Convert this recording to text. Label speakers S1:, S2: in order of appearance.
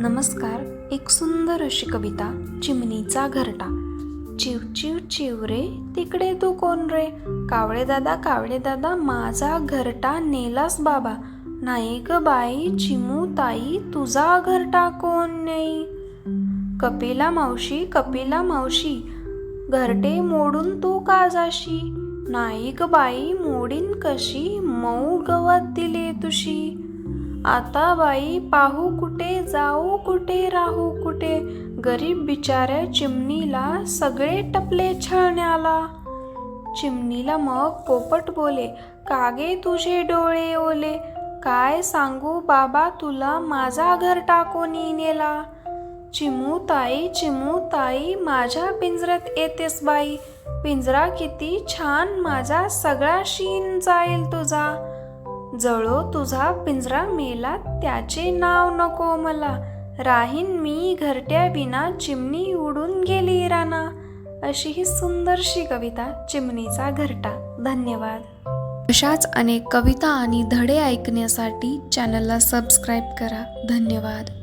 S1: नमस्कार. एक सुंदर अशी कविता चिमणीचा घरटा. चिव चिव चिव रे तिकडे तू कोण रे? कावळे दादा कावळे दादा माझा घरटा नेलास बाबा. नाही ग बाई चिमू ताई तुझा घरटा कोण नाही कपिला मावशी कपिला मावशी घरटे मोडून तू का जाशी? नाही ग बाई मोडीन कशी? मऊ गवत दिले तुशी. आता बाई पाहू कुठे जाऊ कुठे राहू कुठे? गरीब बिचाऱ्या चिमणीला सगळे टपले छळण्याला. चिमणीला मग पोपट बोले कागे तुझे डोळे ओले? काय सांगू बाबा तुला माझा घर टाकून नेला चिमू ताई चिमू ताई माझ्या पिंजऱ्यात येतेस बाई. पिंजरा किती छान माझा सगळा शीन जाईल तुझा. जळो तुझा पिंजरा मेला त्याचे नाव नको मला. राहीन मी घरट्या विना चिमणी उडून गेली राना अशी ही सुंदरशी कविता चिमणीचा घरटा. धन्यवाद. अशाच अनेक कविता आणि धडे ऐकण्यासाठी चॅनलला सबस्क्राईब करा. धन्यवाद.